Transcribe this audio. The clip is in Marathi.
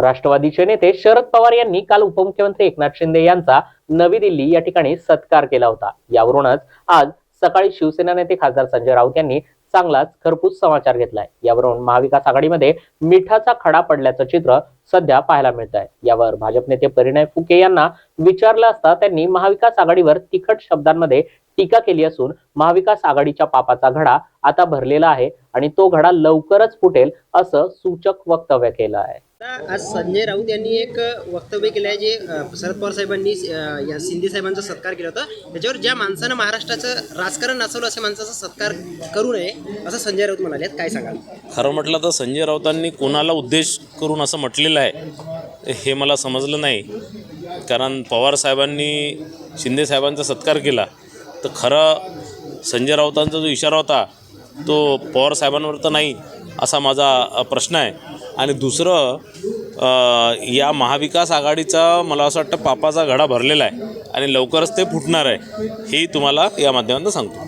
राष्ट्रवादीचे नेते शरद पवार यांनी काल उपमुख्यमंत्री एकनाथ शिंदे यांचा नवी दिल्ली या ठिकाणी सत्कार केला होता. यावरूनच आज सकाळी शिवसेना नेते खासदार संजय राऊत यांनी चांगलाच खरपूस समाचार घेतलाय. यावरून महाविकास आघाडीमध्ये मिठाचा खडा पडल्याचं चित्र सध्या पाहायला मिळत आहे यावर भाजप नेते परिणय फुके यांना विचारलं असता त्यांनी महाविकास आघाडीवर तिखट शब्दांमध्ये टीका केली असून महाविकास आघाडीच्या पापाचा घडा आता भरलेला आहे आणि तो घडा लवकरच फुटेल असं सूचक वक्तव्य केलं आहे. आज संजय राऊत यांनी एक वक्तव्य केलं आहे जे शरद पवार साहेबांनी या शिंदे साहेबांचा सत्कार केला होता. त्याच्यावर ज्या माणसानं महाराष्ट्राचं राजकारण नसवलं अशा माणसाचा सत्कार करू नये असं संजय राऊत म्हणाले. काय सांगाल? खरं म्हटलं तर संजय राऊतांनी कोणाला उद्देश करून असं म्हटलेलं आहे हे मला समजलं नाही. कारण पवार साहेबांनी शिंदे साहेबांचा सत्कार केला. तर खरं संजय राऊतांचा जो इशारा होता तो पवार साहेबांवर तर नाही असा माझा प्रश्न आहे. आणि दुसरं या महाविकास आघाडीचा मला असं वाटतं पापाचा घडा भरलेला आहे आणि लवकरच ते फुटणार आहे हेही तुम्हाला या माध्यमातून सांगतो.